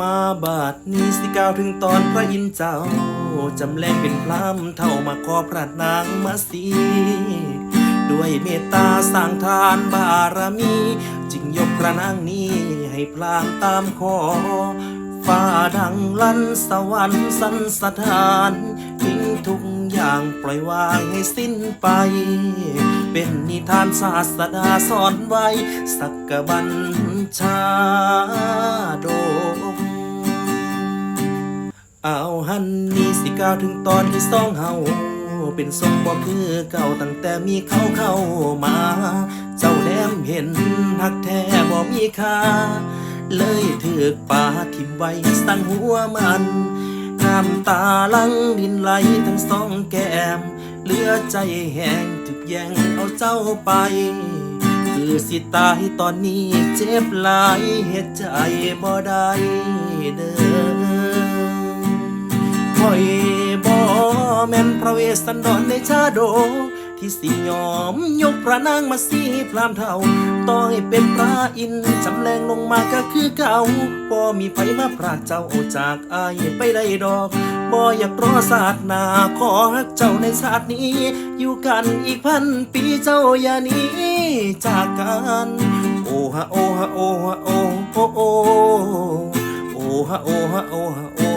มาบาดนี้สิกล่าวถึงตอนพระอินเจ้า จำแรงเป็นพรามเท่ามาขอพระนางมาสีด้วยเมตตาสร้างทานบารมี จึงยกพระนางนี้ให้พลางตามขอฟ้าดังลั่นสวรรค์สันสถานทิ้งทุกอย่างปล่อยวางให้สิ้นไป เป็นนิทานศาสดาสอนไว้ สักกบัญชา เอาหันนี่สิกล่าวถึงตอนที่สองเฮาเป็นทรงบ่คือเก่าตั้งแต่มีเขาเข้ามา เจ้าแนมเห็นหักแท้บ่มีค่า เลยถือกป่าทิมไว้สั่งหัวมันน้ำตาลังดินไหลทั้งสองแก้ม เหลือใจแห้งถึกแย่งเอาเจ้าไป คือสิตายตอนนี้เจ็บหลายเหตุใจบ่ได้เด้ แม่นพระเวสสันดรในชาโด ที่สิยอมยกพระนางมาสีพรามเท่าต่อให้เป็นพระอินทร์จำแรงลงมาก็คือเก่าบ่มีไผมาพรากเจ้าจากอายไปได้ดอกบ่อยากรอศาสตร์นาขอฮักเจ้าในชาตินี้ อยู่กันอีกพันปีเจ้าอย่าหนี้จากกันโอฮะโอฮะโอฮะโอโอโอโอฮะโอฮะโอฮะโอ